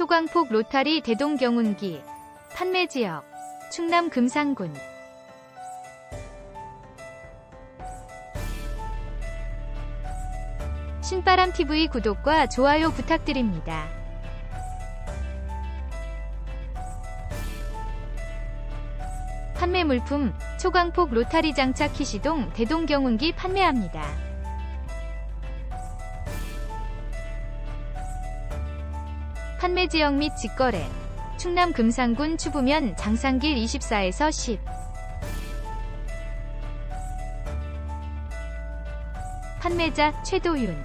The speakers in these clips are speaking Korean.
초강폭 로타리 대동경운기 판매지역 충남 금산군 신바람TV 구독과 좋아요 부탁드립니다. 판매 물품 초강폭 로타리 장착 키시동 대동경운기 판매합니다. 판매 지역 및 직거래 충남 금산군 추부면 장산길 24에서 10 판매자 최도윤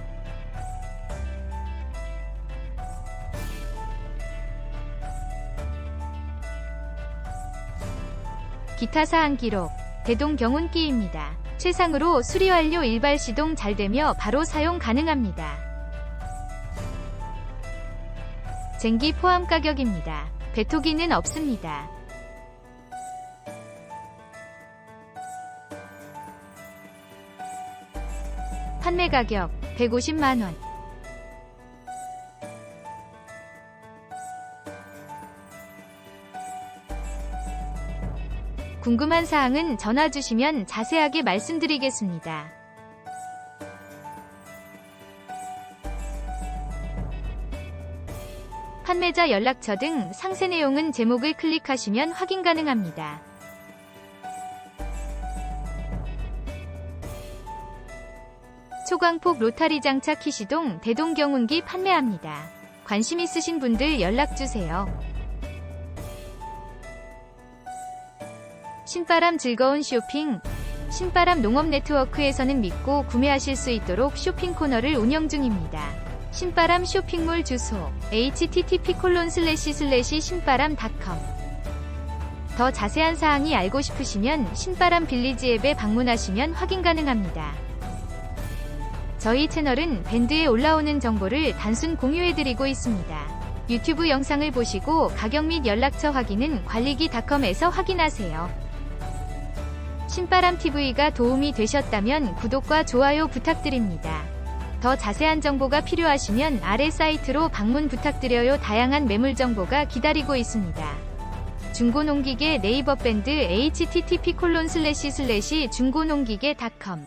기타 사항 기록 대동 경운기입니다. 최상으로 수리 완료 일발 시동 잘 되며 바로 사용 가능합니다. 쟁기 포함 가격입니다. 배토기는 없습니다. 판매 가격 150만원 궁금한 사항은 전화 주시면 자세하게 말씀드리겠습니다. 판매자 연락처 등 상세 내용은 제목을 클릭하시면 확인 가능합니다. 초광폭 로타리 장착 키시동 대동경운기 판매합니다. 관심 있으신 분들 연락주세요. 신바람 즐거운 쇼핑 신바람 농업 네트워크에서는 믿고 구매하실 수 있도록 쇼핑 코너를 운영 중입니다. 신바람 쇼핑몰 주소 http 콜론 슬래시 슬래시 신바람닷컴 더 자세한 사항이 알고 싶으시면 신바람 빌리지 앱에 방문하시면 확인 가능합니다. 저희 채널은 밴드에 올라오는 정보를 단순 공유해드리고 있습니다. 유튜브 영상을 보시고 가격 및 연락처 확인은 관리기닷컴에서 확인하세요. 신바람TV가 도움이 되셨다면 구독과 좋아요 부탁드립니다. 더 자세한 정보가 필요하시면 아래 사이트로 방문 부탁드려요. 다양한 매물 정보가 기다리고 있습니다. 중고농기계 네이버 밴드 http 중고농기계닷컴